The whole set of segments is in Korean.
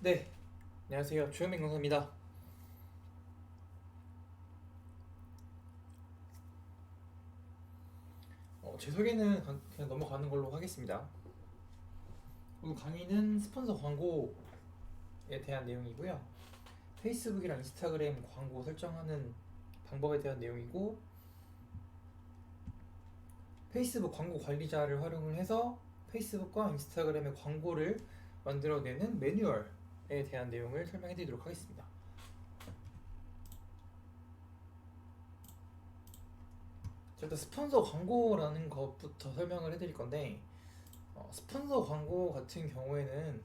네, 안녕하세요. 조현민 강사입니다. 어, 제 소개는 가- 그냥 넘어가는 걸로 하겠습니다. 오늘 강의는 스폰서 광고에 대한 내용이고요. 페이스북이랑 인스타그램 광고 설정하는 방법에 대한 내용이고, 페이스북 광고 관리자를 활용을 해서 페이스북과 인스타그램의 광고를 만들어내는 매뉴얼에 대한 내용을 설명해 드리도록 하겠습니다. 자, 일단 스폰서 광고라는 것부터 설명을 해드릴 건데 어, 스폰서 광고 같은 경우에는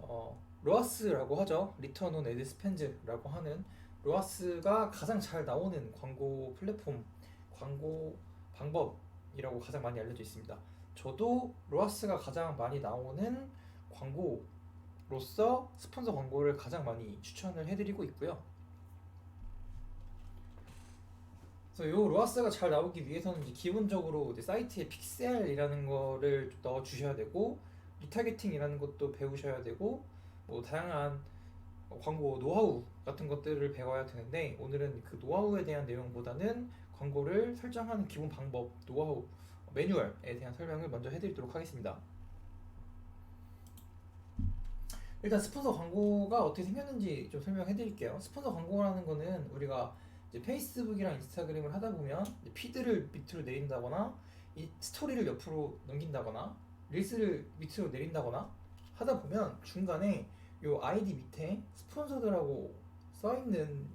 어, 로아스라고 하죠. 리턴 온 에드 스펜즈라고 하는 로아스가 가장 잘 나오는 광고 플랫폼 광고 방법이라고 가장 많이 알려져 있습니다. 저도 로아스가 가장 많이 나오는 광고 로서 스폰서 광고를 가장 많이 추천을 해드리고 있고요. 그래서 요 로아스가 잘 나오기 위해서는 이제 기본적으로 이제 사이트에 픽셀이라는 거를 넣어 주셔야 되고 리타게팅이라는 것도 배우셔야 되고 뭐 다양한 광고 노하우 같은 것들을 배워야 되는데 오늘은 그 노하우에 대한 내용보다는 광고를 설정하는 기본 방법, 노하우, 매뉴얼에 대한 설명을 먼저 해드리도록 하겠습니다. 일단 스폰서 광고가 어떻게 생겼는지 좀 설명해 드릴게요. 스폰서 광고라는 거는 우리가 이제 페이스북이랑 인스타그램을 하다 보면 피드를 밑으로 내린다거나 이 스토리를 옆으로 넘긴다거나 릴스를 밑으로 내린다거나 하다 보면 중간에 요 아이디 밑에 스폰서드라고 써 있는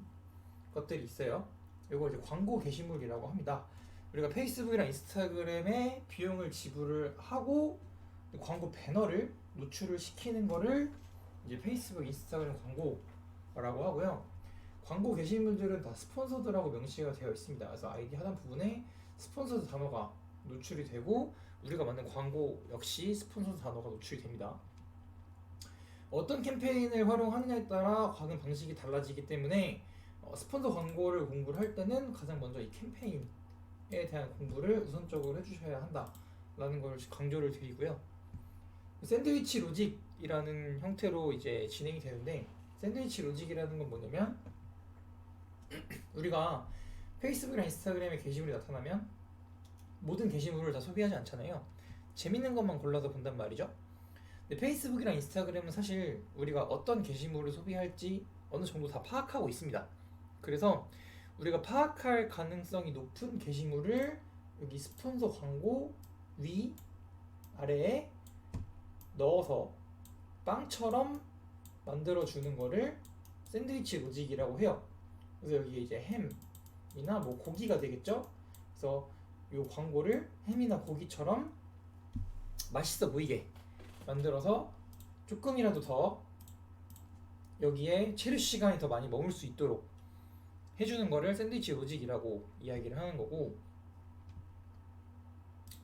것들이 있어요. 요걸 이제 광고 게시물이라고 합니다. 우리가 페이스북이랑 인스타그램에 비용을 지불을 하고 광고 배너를 노출을 시키는 거를 이제 페이스북, 인스타그램 광고라고 하고요. 광고 게시물들은 다 스폰서드라고 명시가 되어 있습니다. 그래서 아이디 하단 부분에 스폰서드 단어가 노출이 되고 우리가 만든 광고 역시 스폰서드 단어가 노출이 됩니다. 어떤 캠페인을 활용하느냐에 따라 광고 방식이 달라지기 때문에 어, 스폰서 광고를 공부를 할 때는 가장 먼저 이 캠페인에 대한 공부를 우선적으로 해주셔야 한다라는 걸 강조를 드리고요. 샌드위치 로직 이라는 형태로 이제 진행이 되는데 샌드위치 로직이라는 건 뭐냐면 우리가 페이스북이나 인스타그램에 게시물이 나타나면 모든 게시물을 다 소비하지 않잖아요. 재밌는 것만 골라서 본단 말이죠. 근데 페이스북이랑 인스타그램은 사실 우리가 어떤 게시물을 소비할지 어느 정도 다 파악하고 있습니다. 그래서 우리가 파악할 가능성이 높은 게시물을 여기 스폰서 광고 위 아래에 넣어서 빵처럼 만들어 주는 거를 샌드위치 로직이라고 해요. 그래서 여기에 이제 햄이나 뭐 고기가 되겠죠. 그래서 이 광고를 햄이나 고기처럼 맛있어 보이게 만들어서 조금이라도 더 여기에 체류 시간이 더 많이 머물 수 있도록 해주는 거를 샌드위치 로직이라고 이야기를 하는 거고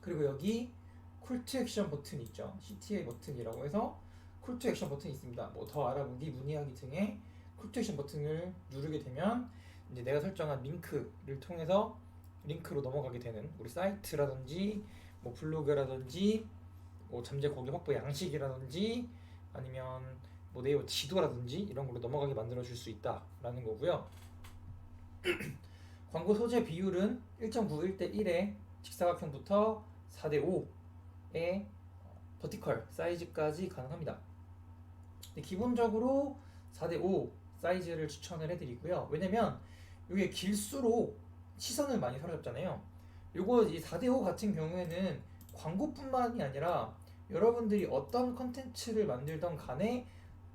그리고 여기 콜투 액션 버튼 있죠 CTA 버튼이라고 해서 콜투 액션 버튼이 있습니다 뭐 더 알아보기 문의하기 등의 콜투 액션 버튼을 누르게 되면 이제 내가 설정한 링크를 통해서 링크로 넘어가게 되는 우리 사이트라든지 뭐 블로그라든지 뭐 잠재 고객 확보 양식이라든지 아니면 뭐 네이버 지도라든지 이런 걸로 넘어가게 만들어 줄 수 있다라는 거고요. 광고 소재 비율은 1.91대 1의 직사각형부터 4대 5의 버티컬 사이즈까지 가능합니다. 근데 기본적으로 4대 5 사이즈를 추천을 해드리고요. 왜냐면 이게 길수록 시선을 많이 사로잡잖아요. 요거 이 4대 5 같은 경우에는 광고뿐만이 아니라 여러분들이 어떤 컨텐츠를 만들던 간에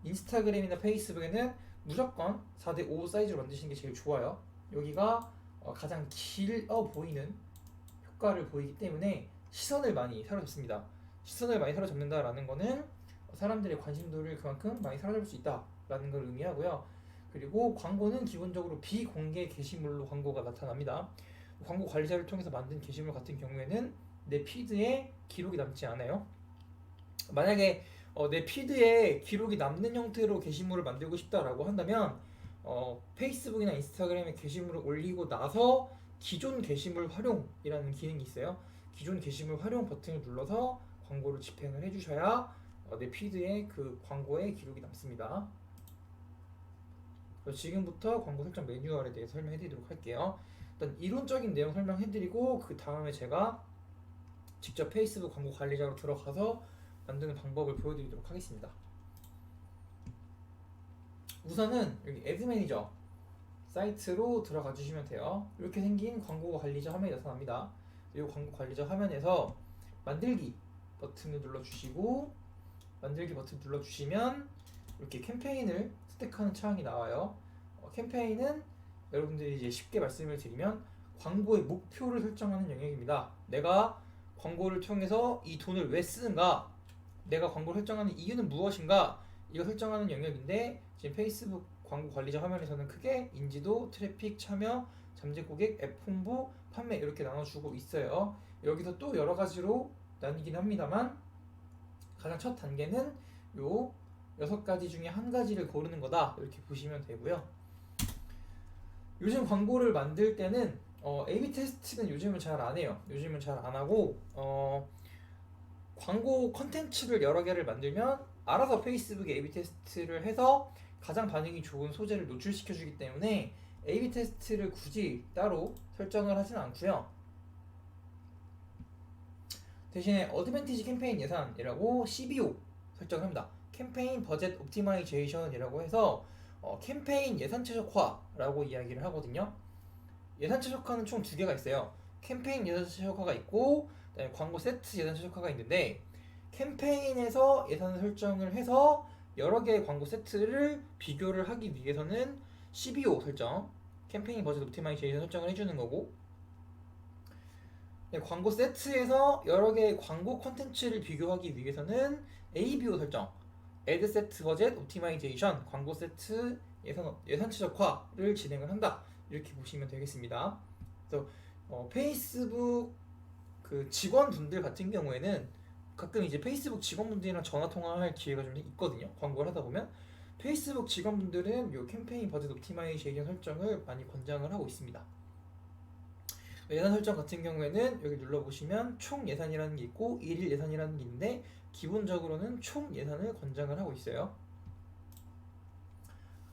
인스타그램이나 페이스북에는 무조건 4대 5 사이즈로 만드시는 게 제일 좋아요. 여기가 어, 가장 길어 보이는 효과를 보이기 때문에 시선을 많이 사로잡습니다. 시선을 많이 사로잡는다라는 거는 사람들의 관심도를 그만큼 많이 사로잡을 수 있다라는 걸 의미하고요. 그리고 광고는 기본적으로 비공개 게시물로 광고가 나타납니다. 광고 관리자를 통해서 만든 게시물 같은 경우에는 내 피드에 기록이 남지 않아요. 만약에 어, 내 피드에 기록이 남는 형태로 게시물을 만들고 싶다라고 한다면 어, 페이스북이나 인스타그램에 게시물을 올리고 나서 기존 게시물 활용이라는 기능이 있어요. 기존 게시물 활용 버튼을 눌러서 광고를 집행을 해주셔야 어, 내 피드에 그 광고의 기록이 남습니다. 지금부터 광고 설정 매뉴얼에 대해서 설명해드리도록 할게요. 일단 이론적인 내용 설명해드리고 그 다음에 제가 직접 페이스북 광고 관리자로 들어가서 만드는 방법을 보여드리도록 하겠습니다. 우선은 여기 애드 매니저 사이트로 들어가 주시면 돼요. 이렇게 생긴 광고 관리자 화면이 나타납니다. 이 광고 관리자 화면에서 만들기 버튼을 눌러주시고 만들기 버튼 눌러주시면 이렇게 캠페인을 스택하는 창이 나와요. 어, 캠페인은 여러분들이 이제 쉽게 말씀을 드리면 광고의 목표를 설정하는 영역입니다. 내가 광고를 통해서 이 돈을 왜 쓰는가? 내가 광고를 설정하는 이유는 무엇인가? 이거 설정하는 영역인데 지금 페이스북 광고 관리자 화면에서는 크게 인지도, 트래픽, 참여, 잠재 고객, 앱 홍보, 판매 이렇게 나눠주고 있어요. 여기서 또 여러 가지로 나뉘긴 합니다만 가장 첫 단계는 요 여섯 가지 중에 한 가지를 고르는 거다 이렇게 보시면 되고요. 요즘 광고를 만들 때는 어, A/B 테스트는 요즘은 잘 안 해요. 요즘은 잘 안 하고 어, 광고 컨텐츠를 여러 개를 만들면 알아서 페이스북에 A/B 테스트를 해서 가장 반응이 좋은 소재를 노출시켜 주기 때문에 A/B 테스트를 굳이 따로 설정을 하진 않고요. 대신에 어드밴티지 캠페인 예산이라고 CBO 설정을 합니다. 캠페인 버젯 옵티마이제이션이라고 해서 어, 캠페인 예산 최적화라고 이야기를 하거든요. 예산 최적화는 총 두 개가 있어요. 캠페인 예산 최적화가 있고 광고 세트 예산 최적화가 있는데 캠페인에서 예산 설정을 해서 여러 개의 광고 세트를 비교를 하기 위해서는 CBO 설정, 캠페인 버젯 옵티마이제이션 설정을 해주는 거고 네, 광고 세트에서 여러 개의 광고 콘텐츠를 비교하기 위해서는 ABO 설정, 애드 세트 버젯 옵티마이제이션, 광고 세트 예산 예산 최적화를 진행을 한다 이렇게 보시면 되겠습니다. 그래서 어, 페이스북 그 직원분들 같은 경우에는 가끔 이제 페이스북 직원분들이랑 전화 통화할 기회가 좀 있거든요. 광고를 하다 보면 페이스북 직원분들은 요 캠페인 버젯 옵티마이제이션 설정을 많이 권장을 하고 있습니다. 예산 설정 같은 경우에는 여기 눌러보시면 총 예산이라는 게 있고 일일 예산이라는 게 있는데 기본적으로는 총 예산을 권장을 하고 있어요.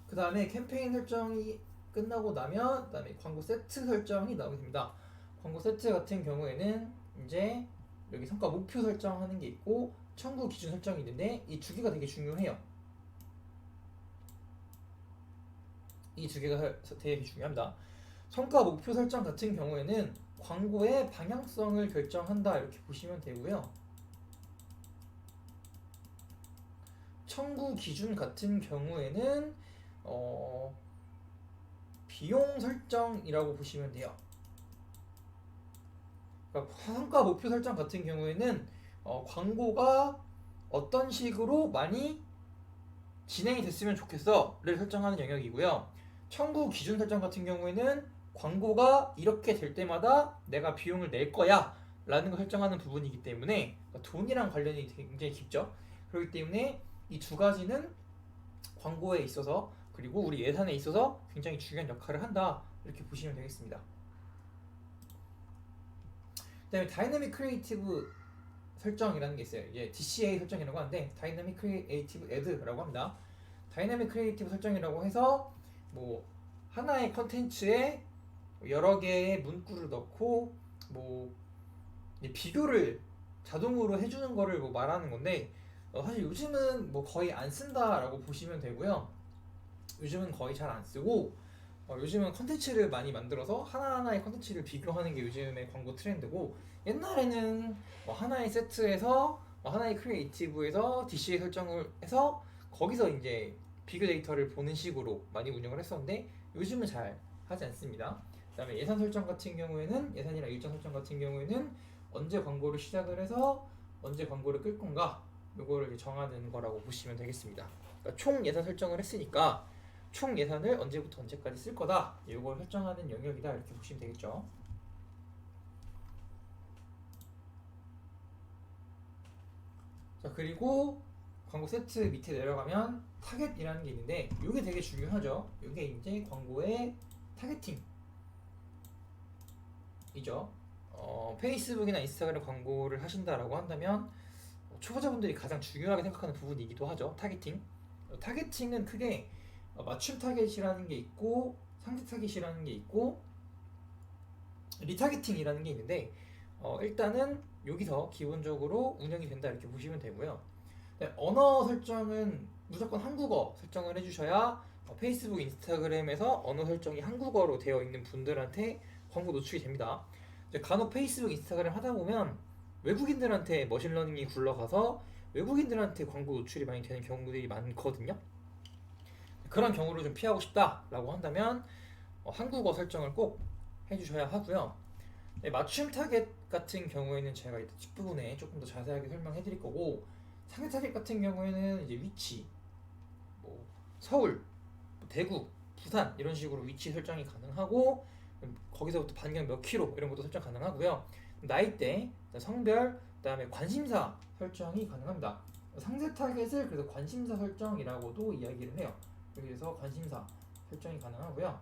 그 다음에 캠페인 설정이 끝나고 나면 그 다음에 광고 세트 설정이 나오게 됩니다. 광고 세트 같은 경우에는 이제 여기 성과 목표 설정하는 게 있고 청구 기준 설정이 있는데 이 두 개가 되게 중요해요. 이 두 개가 설- 되게 중요합니다. 성과 목표 설정 같은 경우에는 광고의 방향성을 결정한다 이렇게 보시면 되고요. 청구 기준 같은 경우에는 어, 비용 설정이라고 보시면 돼요. 그러니까 성과 목표 설정 같은 경우에는 어, 광고가 어떤 식으로 많이 진행이 됐으면 좋겠어를 설정하는 영역이고요. 청구 기준 설정 같은 경우에는 광고가 이렇게 될 때마다 내가 비용을 낼 거야 라는 걸 설정하는 부분이기 때문에 그러니까 돈이랑 관련이 굉장히 깊죠. 그렇기 때문에 이 두 가지는 광고에 있어서 그리고 우리 예산에 있어서 굉장히 중요한 역할을 한다 이렇게 보시면 되겠습니다. 그다음에 다이내믹 크리에이티브 설정이라는 게 있어요. 이제 DCA 설정이라고 하는데 다이내믹 크리에이티브 애드라고 합니다. 다이내믹 크리에이티브 설정이라고 해서 뭐 하나의 컨텐츠에 여러 개의 문구를 넣고 뭐 비교를 자동으로 해주는 거를 뭐 말하는 건데 어, 사실 요즘은 뭐 거의 안 쓴다라고 보시면 되고요. 요즘은 거의 잘 안 쓰고 어, 요즘은 컨텐츠를 많이 만들어서 하나하나의 컨텐츠를 비교하는 게 요즘의 광고 트렌드고 옛날에는 뭐 하나의 세트에서 뭐 하나의 크리에이티브에서 DCA 설정을 해서 거기서 이제 비교 데이터를 보는 식으로 많이 운영을 했었는데 요즘은 잘 하지 않습니다. 그다음에 예산 설정 같은 경우에는 예산이나 일정 설정 같은 경우에는 언제 광고를 시작을 해서 언제 광고를 끌 건가 이제 정하는 거라고 보시면 되겠습니다. 그러니까 총 예산 설정을 했으니까 총 예산을 언제부터 언제까지 쓸 거다 요걸 설정하는 영역이다 이렇게 보시면 되겠죠. 자 그리고 광고 세트 밑에 내려가면 타겟이라는 게 있는데 이게 되게 중요하죠. 이게 이제 광고의 타겟팅 이죠. 어, 페이스북이나 인스타그램 광고를 하신다라고 한다면 어, 초보자분들이 가장 중요하게 생각하는 부분이기도 하죠. 타겟팅. 어, 타겟팅은 크게 어, 맞춤 타겟이라는 게 있고 상대 타겟이라는 게 있고 리타겟팅이라는 게 있는데 어, 일단은 여기서 기본적으로 운영이 된다 이렇게 보시면 되고요. 네, 언어 설정은 무조건 한국어 설정을 해주셔야 어, 페이스북, 인스타그램에서 언어 설정이 한국어로 되어 있는 분들한테 광고 노출이 됩니다. 이제 간혹 페이스북, 인스타그램 하다 보면 외국인들한테 머신러닝이 굴러가서 외국인들한테 광고 노출이 많이 되는 경우들이 많거든요. 그런 경우를 좀 피하고 싶다라고 한다면 어, 한국어 설정을 꼭 해주셔야 하고요. 네, 맞춤 타겟 같은 경우에는 제가 이따 뒷부분에 조금 더 자세하게 설명해 드릴 거고 상대 타겟 같은 경우에는 이제 위치 뭐 서울, 뭐 대구, 부산 이런 식으로 위치 설정이 가능하고 음, 거기서부터 반경 몇 킬로 이런 것도 설정 가능하고요. 나이대, 성별, 그다음에 관심사 설정이 가능합니다. 상대 타겟을 그래서 관심사 설정이라고도 이야기를 해요. 여기서 관심사 설정이 가능하고요.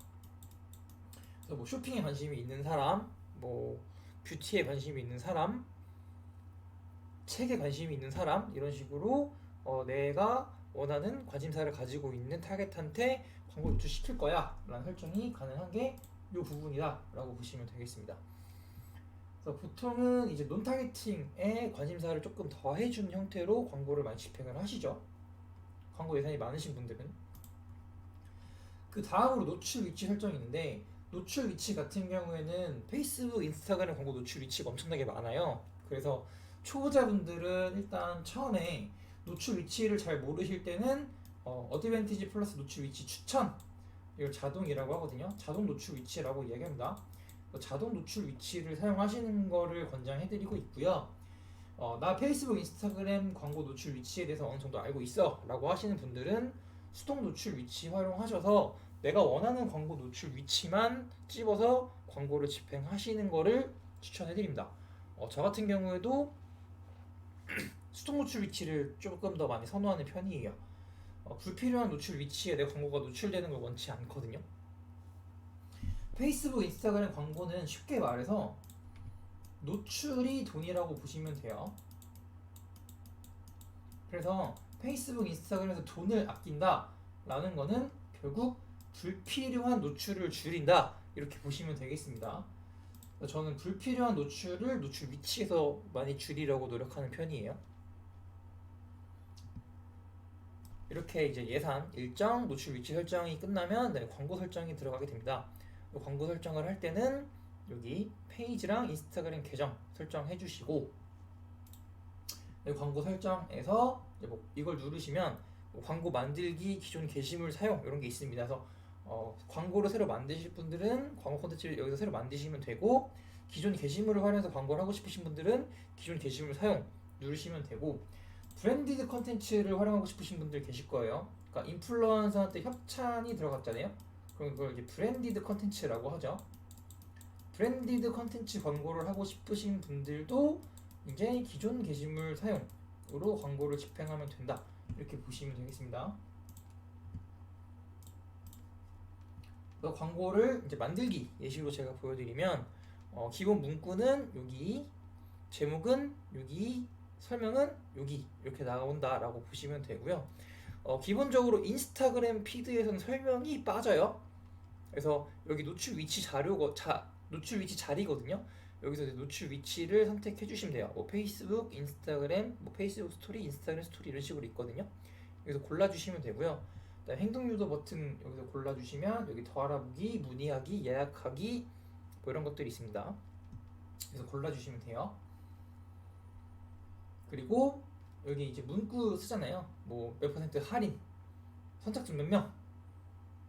그래서 뭐 쇼핑에 관심이 있는 사람, 뭐 뷰티에 관심이 있는 사람, 책에 관심이 있는 사람 이런 식으로 어, 내가 원하는 관심사를 가지고 있는 타겟한테 광고 노출시킬 거야 라는 설정이 가능한 게 이 부분이다 라고 보시면 되겠습니다. 그래서 보통은 이제 논 타겟팅에 관심사를 조금 더 해준 형태로 광고를 많이 집행을 하시죠. 광고 예산이 많으신 분들은. 그 다음으로 노출 위치 설정이 있는데 노출 위치 같은 경우에는 페이스북, 인스타그램 광고 노출 위치가 엄청나게 많아요. 그래서 초보자분들은 일단 처음에 노출 위치를 잘 모르실 때는 어, 어드밴티지 플러스 노출 위치 추천 이걸 자동이라고 하거든요. 자동 노출 위치라고 이야기합니다. 어, 자동 노출 위치를 사용하시는 거를 권장해드리고 있고요. 어, 나 페이스북, 인스타그램 광고 노출 위치에 대해서 어느 정도 알고 있어 라고 하시는 분들은 수동 노출 위치 활용하셔서 내가 원하는 광고 노출 위치만 찝어서 광고를 집행하시는 거를 추천해 드립니다. 어, 저 같은 경우에도 수동 노출 위치를 조금 더 많이 선호하는 편이에요. 어, 불필요한 노출 위치에 내 광고가 노출되는 걸 원치 않거든요. 페이스북, 인스타그램 광고는 쉽게 말해서 노출이 돈이라고 보시면 돼요. 그래서 페이스북, 인스타그램에서 돈을 아낀다 라는 거는 결국 불필요한 노출을 줄인다 이렇게 보시면 되겠습니다. 저는 불필요한 노출을 노출 위치에서 많이 줄이려고 노력하는 편이에요. 이렇게 이제 예산 일정 노출 위치 설정이 끝나면 네, 광고 설정이 들어가게 됩니다. 광고 설정을 할 때는 여기 페이지랑 인스타그램 계정 설정해 주시고 네, 광고 설정에서 뭐 이걸 누르시면 뭐 광고 만들기 기존 게시물 사용 이런 게 있습니다. 그래서 어, 광고를 새로 만드실 분들은 광고 콘텐츠를 여기서 새로 만드시면 되고 기존 게시물을 활용해서 광고를 하고 싶으신 분들은 기존 게시물 사용 누르시면 되고 브랜디드 컨텐츠를 활용하고 싶으신 분들 계실 거예요. 그러니까 인플루언서한테 협찬이 들어갔잖아요. 그럼 이걸 이제 브랜디드 컨텐츠라고 하죠. 브랜디드 컨텐츠 광고를 하고 싶으신 분들도 이제 기존 게시물 사용으로 광고를 집행하면 된다. 이렇게 보시면 되겠습니다. 그 광고를 이제 만들기 예시로 제가 보여드리면 어, 기본 문구는 여기 제목은 여기 설명은 여기 이렇게 나온다라고 보시면 되고요. 어, 기본적으로 인스타그램 피드에서는 설명이 빠져요. 그래서 여기 노출 위치 자료고 자 노출 위치 자리거든요. 여기서 노출 위치를 선택해 주시면 돼요. 뭐 페이스북, 인스타그램, 뭐 페이스북 스토리, 인스타그램 스토리 이런 식으로 있거든요. 여기서 골라 주시면 되고요. 행동 유도 버튼 여기서 골라 주시면 여기 더 알아보기, 문의하기, 예약하기 뭐 이런 것들이 있습니다. 그래서 골라 주시면 돼요. 그리고 여기 이제 문구 쓰잖아요. 뭐 몇 퍼센트 할인, 선착순 몇 명,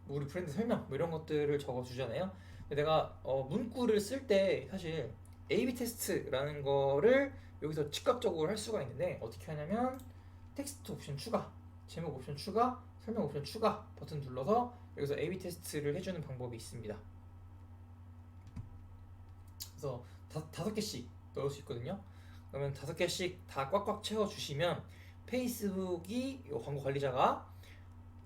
뭐 우리 브랜드 설명 뭐 이런 것들을 적어 주잖아요. 내가 어 문구를 쓸 때 사실 A/B 테스트라는 거를 여기서 즉각적으로 할 수가 있는데 어떻게 하냐면 텍스트 옵션 추가, 제목 옵션 추가, 설명 옵션 추가 버튼 눌러서 여기서 A/B 테스트를 해주는 방법이 있습니다. 그래서 다, 다섯 개씩 넣을 수 있거든요. 그러면 다섯 개씩 다 꽉꽉 채워 주시면 페이스북이 이 광고 관리자가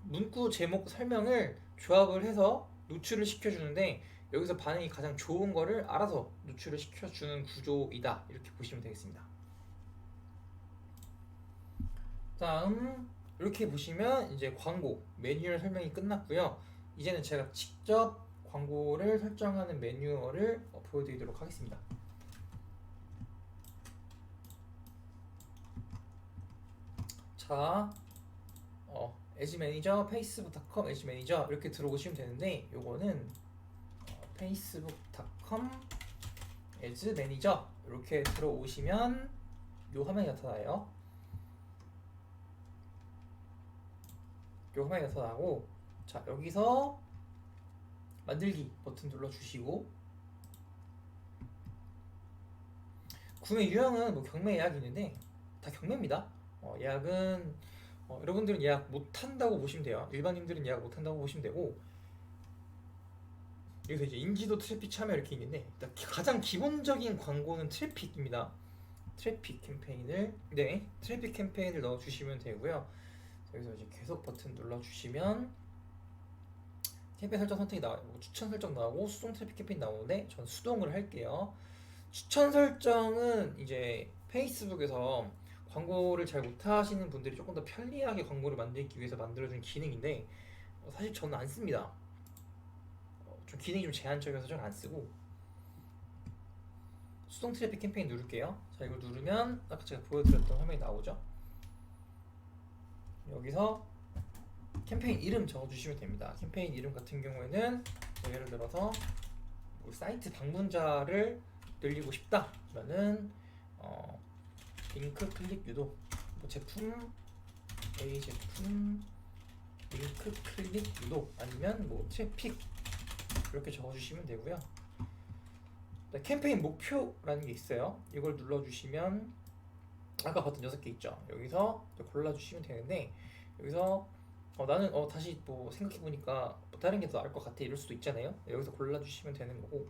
문구 제목 설명을 조합을 해서 노출을 시켜주는데 여기서 반응이 가장 좋은 거를 알아서 노출을 시켜주는 구조이다 이렇게 보시면 되겠습니다. 다음 이렇게 보시면 이제 광고 매뉴얼 설명이 끝났고요. 이제는 제가 직접 광고를 설정하는 매뉴얼을 어, 보여드리도록 하겠습니다. 자, 어, 에지 매니저, 페이스북닷컴 에지 매니저 이렇게 들어오시면 되는데 요거는 어, 페이스북닷컴 에즈 매니저 이렇게 들어오시면 요 화면이 나타나요. 요 화면이 나타나고 자 여기서 만들기 버튼 눌러주시고 구매 유형은 뭐 경매 예약이 있는데 다 경매입니다. 어, 예약은 어, 여러분들은 예약 못 한다고 보시면 돼요. 일반인들은 예약 못 한다고 보시면 되고 여기서 이제 인지도 트래픽 참여 이렇게 있는데 일단 기- 가장 기본적인 광고는 트래픽입니다. 트래픽 캠페인을 네 트래픽 캠페인을 넣어 주시면 되고요. 여기서 이제 계속 버튼 눌러 주시면 캠페인 설정 선택이 나와요. 뭐 추천 설정 나오고 수동 트래픽 캠페인 나오는데 전 수동을 할게요. 추천 설정은 이제 페이스북에서 광고를 잘 못하시는 분들이 조금 더 편리하게 광고를 만들기 위해서 만들어준 기능인데 어, 사실 저는 안 씁니다. 어, 좀 기능이 좀 제한적이어서 저는 안 쓰고 수동 트래픽 캠페인 누를게요. 자 이걸 누르면 아까 제가 보여드렸던 화면이 나오죠. 여기서 캠페인 이름 적어주시면 됩니다. 캠페인 이름 같은 경우에는 뭐 예를 들어서 뭐 사이트 방문자를 늘리고 싶다. 그러면은 어, 링크 클릭 유도 뭐 제품 A 제품 링크 클릭 유도 아니면 뭐 트래픽 이렇게 적어주시면 되고요. 네, 캠페인 목표라는 게 있어요. 이걸 눌러주시면 아까 봤던 여섯 개 있죠. 여기서 또 골라주시면 되는데 여기서 어, 나는 어, 다시 뭐 생각해 보니까 뭐 다른 게 더 나을 것 같아 이럴 수도 있잖아요. 여기서 골라주시면 되는 거고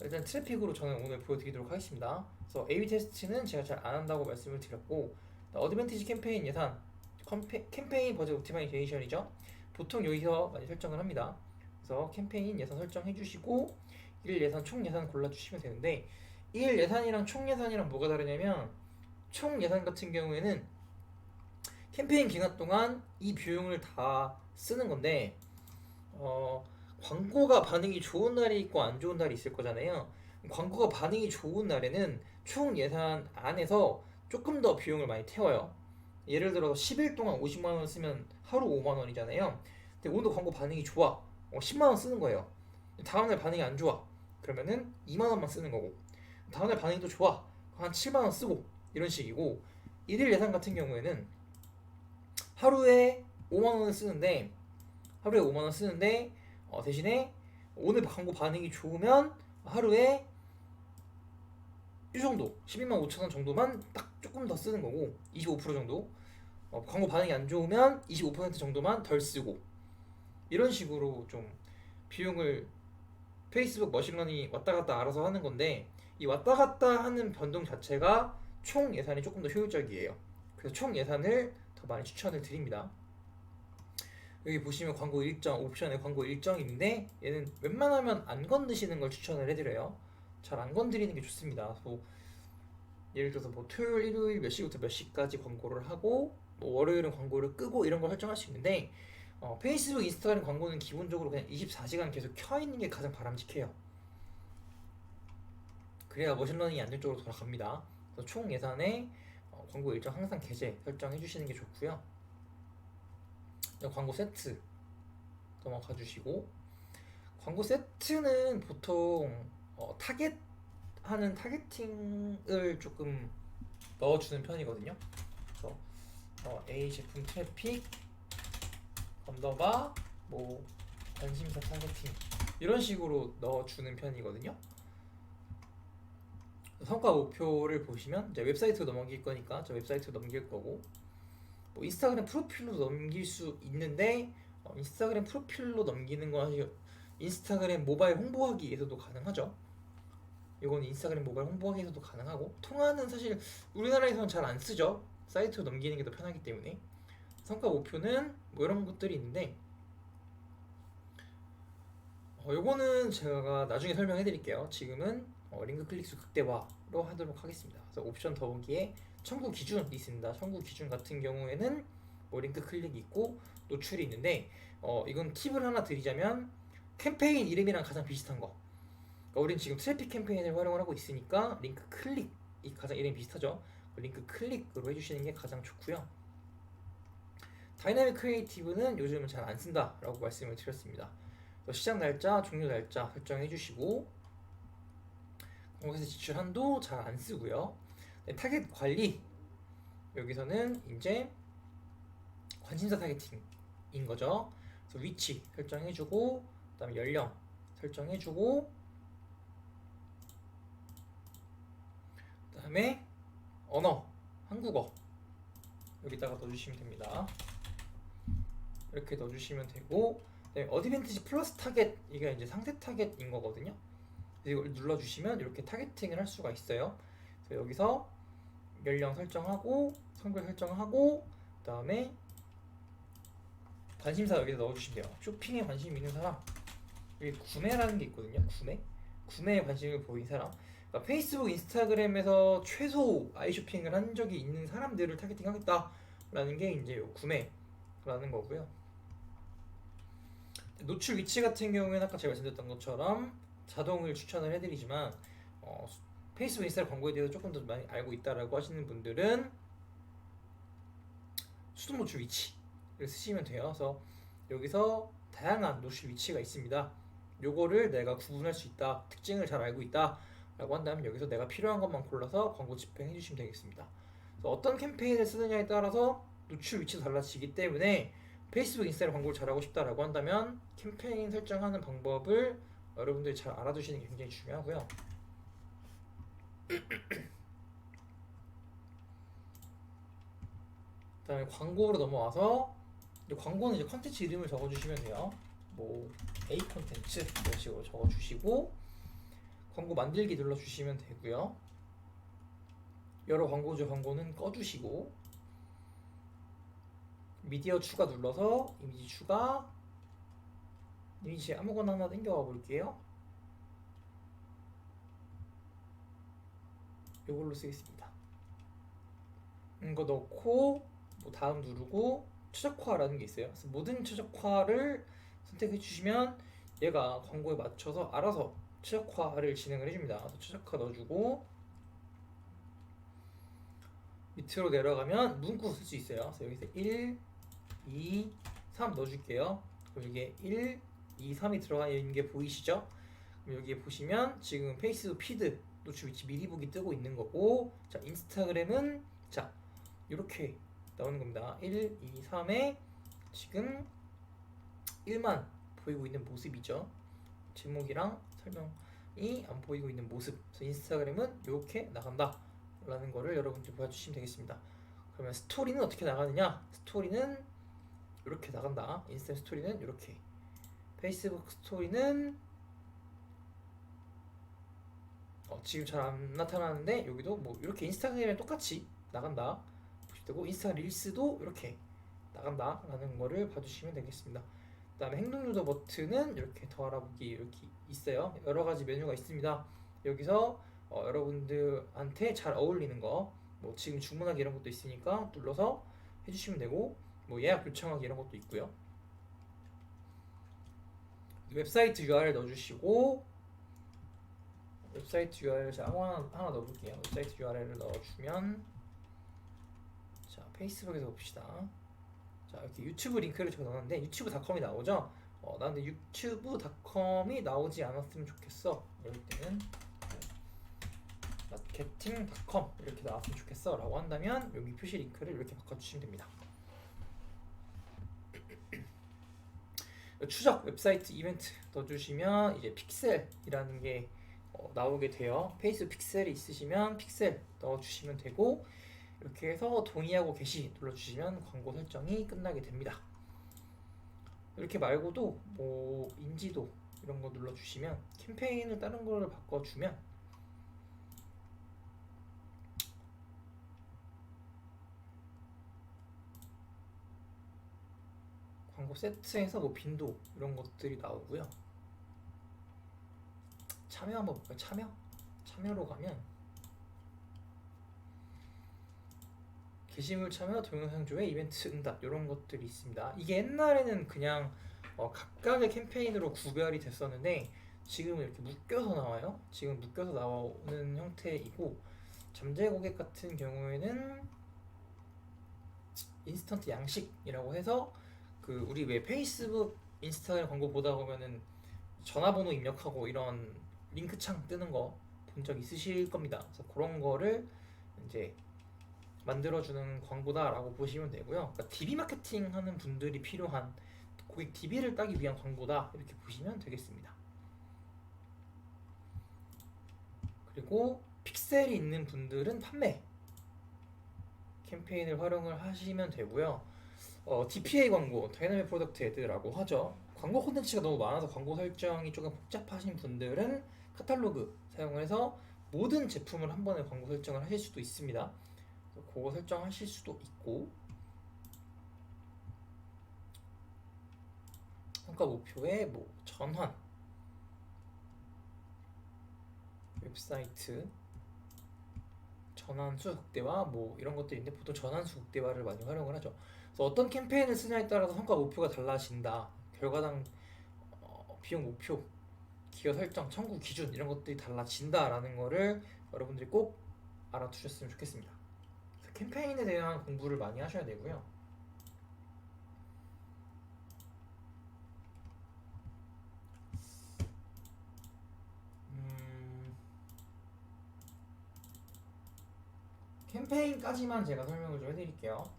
일단 트래픽으로 저는 오늘 보여드리도록 하겠습니다. 그래서 A/B 테스트는 제가 잘 안 한다고 말씀을 드렸고 어드밴티지 캠페인 예산 캠페, 캠페인 버젯 옵티마이제이션이죠. 보통 여기서 많이 설정을 합니다. 그래서 캠페인 예산 설정해 주시고 1 예산 총 예산 골라 주시면 되는데 1 예산이랑 총 예산이랑 뭐가 다르냐면 총 예산 같은 경우에는 캠페인 기간 동안 이 비용을 다 쓰는 건데 어, 광고가 반응이 좋은 날이 있고 안 좋은 날이 있을 거잖아요. 광고가 반응이 좋은 날에는 총 예산 안에서 조금 더 비용을 많이 태워요. 예를 들어 10일 동안 50만 원 쓰면 하루 5만 원이잖아요. 근데 오늘 광고 반응이 좋아. 어, 10만 원 쓰는 거예요. 다음날 반응이 안 좋아. 그러면은 2만 원만 쓰는 거고. 다음날 반응이 또 좋아. 한 7만 원 쓰고 이런 식이고 일일 예산 같은 경우에는 하루에 5만 원을 쓰는데 하루에 5만 원 쓰는데 어, 대신에 오늘 광고 반응이 좋으면 하루에 이 정도 12만 5천 원 정도만 딱 조금 더 쓰는 거고 25% 정도 어, 광고 반응이 안 좋으면 25% 정도만 덜 쓰고 이런 식으로 좀 비용을 페이스북 머신러닝이 왔다 갔다 알아서 하는 건데 이 왔다 갔다 하는 변동 자체가 총 예산이 조금 더 효율적이에요. 그래서 총 예산을 더 많이 추천을 드립니다. 여기 보시면 광고 일정 옵션에 광고 일정이 있는데 얘는 웬만하면 안 건드시는 걸 추천을 해드려요. 잘 안 건드리는 게 좋습니다. 뭐 예를 들어서 뭐 토요일, 일요일 몇 시부터 몇 시까지 광고를 하고 뭐 월요일은 광고를 끄고 이런 걸 설정할 수 있는데 어, 페이스북, 인스타그램 광고는 기본적으로 그냥 24시간 계속 켜 있는 게 가장 바람직해요. 그래야 머신러닝이 안정적으로 돌아갑니다. 총 예산에 어, 광고 일정 항상 게재 설정해 주시는 게 좋고요. 그냥 광고 세트 넘어가 주시고 광고 세트는 보통 어, 타겟 하는 타겟팅을 조금 넣어주는 편이거든요. 그래서 어, A 제품 트래픽 언더바 뭐 관심사 타겟팅 이런 식으로 넣어주는 편이거든요. 성과 목표를 보시면 이제 웹사이트로 넘길 거니까 저 웹사이트로 넘길 거고 뭐 인스타그램 프로필로 넘길 수 있는데 어, 인스타그램 프로필로 넘기는 건 사실 인스타그램 모바일 홍보하기에서도 가능하죠. 이건 인스타그램 모바일 홍보하기에서도 가능하고 통화는 사실 우리나라에서는 잘 안 쓰죠. 사이트로 넘기는 게 더 편하기 때문에 성과 목표는 뭐 이런 것들이 있는데 어, 요거는 제가 나중에 설명해 드릴게요. 지금은 어, 링크 클릭수 극대화로 하도록 하겠습니다. 그래서 옵션 더보기에 청구 기준이 있습니다. 청구 기준 같은 경우에는 뭐 링크 클릭이 있고 노출이 있는데 어, 이건 팁을 하나 드리자면 캠페인 이름이랑 가장 비슷한 거. 그러니까 우리는 지금 트래픽 캠페인을 활용을 하고 있으니까 링크 클릭이 가장 이름이 비슷하죠. 그 링크 클릭으로 해주시는 게 가장 좋고요. 다이나믹 크리에이티브는 요즘은 잘 안 쓴다라고 말씀을 드렸습니다. 시작 날짜, 종료 날짜 설정해 주시고 공개세 지출 한도 잘 안 쓰고요. 네, 타겟 관리 여기서는 이제 관심사 타겟팅인 거죠. 그래서 위치 설정해주고 그다음에 연령 설정해주고 그다음에 언어 한국어 여기다가 넣어주시면 됩니다. 이렇게 넣어주시면 되고 어드밴티지 플러스 타겟 이게 이제 상세 타겟인 거거든요. 이걸 눌러주시면 이렇게 타겟팅을 할 수가 있어요. 그래서 여기서 연령 설정하고 성별 설정하고 그 다음에 관심사 여기다 넣어주시면 돼요. 쇼핑에 관심 있는 사람 여기 구매라는 게 있거든요. 구매 구매에 관심을 보인 사람 그러니까 페이스북, 인스타그램에서 최소 아이쇼핑을 한 적이 있는 사람들을 타겟팅하겠다라는 게 이제 요 구매라는 거고요. 노출 위치 같은 경우에는 아까 제가 말씀드렸던 것처럼 자동을 추천을 해드리지만 어, 수- 페이스북, 인스타 광고에 대해서 조금 더 많이 알고 있다라고 하시는 분들은 수동 노출 위치를 쓰시면 돼요. 그래서 여기서 다양한 노출 위치가 있습니다. 요거를 내가 구분할 수 있다, 특징을 잘 알고 있다. 라고 한다면 여기서 내가 필요한 것만 골라서 광고 집행해 주시면 되겠습니다. 어떤 캠페인을 쓰느냐에 따라서 노출 위치도 달라지기 때문에 페이스북, 인스타그램 광고를 잘하고 싶다라고 한다면 캠페인 설정하는 방법을 여러분들이 잘 알아두시는 게 굉장히 중요하고요. 그다음에 광고로 넘어와서 이제 광고는 이제 컨텐츠 이름을 적어주시면 돼요. 뭐 A 컨텐츠 이런 식으로 적어주시고 광고 만들기 눌러주시면 되고요. 여러 광고주 광고는 꺼주시고 미디어 추가 눌러서 이미지 추가 이미지 아무거나 하나 땡겨와 볼게요. 이걸로 쓰겠습니다. 이거 넣고 뭐 다음 누르고 최적화라는 게 있어요. 그래서 모든 최적화를 선택해 주시면 얘가 광고에 맞춰서 알아서 최적화를 진행을 해줍니다. 최적화 넣어주고 밑으로 내려가면 문구 쓸 수 있어요. 그래서 여기서 1, 2, 3 넣어줄게요. 그럼 이게 1, 2, 3이 들어가 있는 게 보이시죠? 여기에 보시면 지금 페이스북 피드 노출 위치 미리 보기 뜨고 있는 거고 자 인스타그램은 자 이렇게 나오는 겁니다. 1, 2, 3에 지금 1만 보이고 있는 모습이죠. 제목이랑 설명이 안 보이고 있는 모습. 그래서 인스타그램은 이렇게 나간다 라는 거를 여러분들 보여주시면 되겠습니다. 그러면 스토리는 어떻게 나가느냐? 스토리는 이렇게 나간다. 인스타 스토리는 이렇게. 페이스북 스토리는 어, 지금 잘 안 나타나는데 여기도 뭐 이렇게 인스타그램에 똑같이 나간다. 보시면 되고 인스타 릴스도 이렇게 나간다 라는 거를 봐주시면 되겠습니다. 그 다음에 행동 유도 버튼은 이렇게 더 알아보기 이렇게 있어요. 여러 가지 메뉴가 있습니다. 여기서 어, 여러분들한테 잘 어울리는 거, 뭐 지금 주문하기 이런 것도 있으니까 눌러서 해주시면 되고, 뭐 예약 요청하기 이런 것도 있고요. 웹사이트 URL 넣어주시고 웹사이트 URL 제가 아무거나 하나 넣어볼게요. 웹사이트 URL을 넣어주면 자 페이스북에서 봅시다. 자 이렇게 유튜브 링크를 제가 넣었는데 유튜브닷컴이 나오죠. 어, 나 근데 유튜브닷컴이 나오지 않았으면 좋겠어. 이럴 때는 마케팅닷컴 이렇게 나왔으면 좋겠어 라고 한다면 여기 표시 링크를 이렇게 바꿔주시면 됩니다. 추적 웹사이트 이벤트 넣어주시면 이제 픽셀이라는 게 어, 나오게 돼요. 페이스 픽셀이 있으시면 픽셀 넣어주시면 되고 이렇게 해서 동의하고 게시 눌러주시면 광고 설정이 끝나게 됩니다. 이렇게 말고도 뭐 인지도 이런 거 눌러주시면 캠페인을 다른 거를 바꿔주면 광고 세트에서 뭐 빈도 이런 것들이 나오고요. 참여 한번 볼까요? 참여? 참여로 가면 게시물 참여, 동영상 조회, 이벤트 응답 이런 것들이 있습니다. 이게 옛날에는 그냥 어, 각각의 캠페인으로 구별이 됐었는데 지금은 이렇게 묶여서 나와요. 지금 묶여서 나오는 형태이고 잠재 고객 같은 경우에는 인스턴트 양식이라고 해서 그 우리 왜 페이스북, 인스타그램 광고 보다 보면은 전화번호 입력하고 이런 링크창 뜨는 거 본 적 있으실 겁니다. 그래서 그런 거를 이제 만들어주는 광고다라고 보시면 되고요. 그러니까 DB 마케팅 하는 분들이 필요한 고객 DB를 따기 위한 광고다 이렇게 보시면 되겠습니다. 그리고 픽셀이 있는 분들은 판매 캠페인을 활용을 하시면 되고요. 어, DPA 광고, 다이나믹 프로덕트 애드라고 하죠. 광고 콘텐츠가 너무 많아서 광고 설정이 조금 복잡하신 분들은 카탈로그 사용을 해서 모든 제품을 한 번에 광고 설정을 하실 수도 있습니다. 그거 설정하실 수도 있고 평가 목표의 뭐 전환 웹사이트 전환수 극대화 뭐 이런 것들인데 보통 전환수 극대화를 많이 활용을 하죠. 그래서 어떤 캠페인을 쓰냐에 따라서 성과 목표가 달라진다. 결과당 어, 비용 목표, 기여 설정, 청구 기준 이런 것들이 달라진다라는 거를 여러분들이 꼭 알아두셨으면 좋겠습니다. 캠페인에 대한 공부를 많이 하셔야 되고요. 음, 캠페인까지만 제가 설명을 좀 해드릴게요.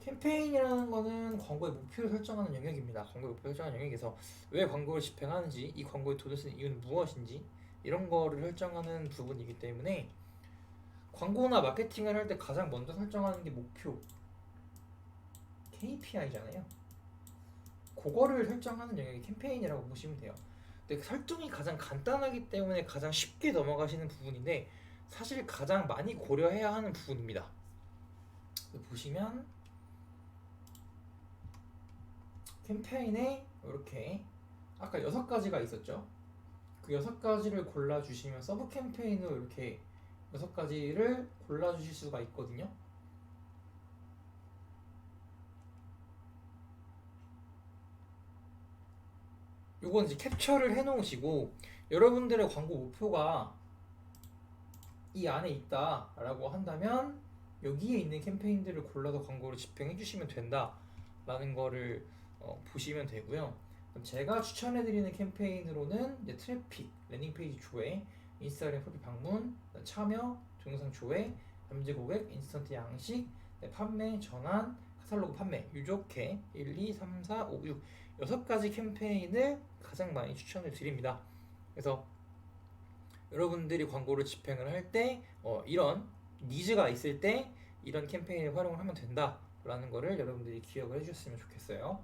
캠페인이라는 거는 광고의 목표를 설정하는 영역입니다. 광고의 목표를 설정하는 영역에서 왜 광고를 집행하는지, 이 광고에 돈을 쓰는 이유는 무엇인지 이런 거를 설정하는 부분이기 때문에 광고나 마케팅을 할 때 가장 먼저 설정하는 게 목표 KPI잖아요. 그거를 설정하는 영역이 캠페인이라고 보시면 돼요. 근데 설정이 가장 간단하기 때문에 가장 쉽게 넘어가시는 부분인데 사실 가장 많이 고려해야 하는 부분입니다. 보시면 캠페인에 이렇게 아까 여섯 가지가 있었죠. 그 여섯 가지를 골라 주시면 서브 캠페인으로 이렇게 여섯 가지를 골라 주실 수가 있거든요. 요건 이제 캡처를 해 놓으시고 여러분들의 광고 목표가 이 안에 있다라고 한다면 여기에 있는 캠페인들을 골라서 광고를 집행해 주시면 된다라는 거를 어, 보시면 되고요. 제가 추천해 드리는 캠페인으로는 이제 트래픽, 랜딩 페이지 조회, 인스타그램 프로필 방문, 참여, 동영상 조회, 잠재 고객, 인스턴트 양식, 네, 판매, 전환, 카탈로그 판매 이렇게 1, 2, 3, 4, 5, 6 여섯 가지 캠페인을 가장 많이 추천을 드립니다. 그래서 여러분들이 광고를 집행을 할때 어, 이런 니즈가 있을 때 이런 캠페인을 활용을 하면 된다라는 거를 여러분들이 기억을 해주셨으면 좋겠어요.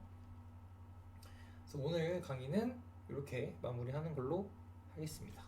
그래서 오늘 강의는 이렇게 마무리하는 걸로 하겠습니다.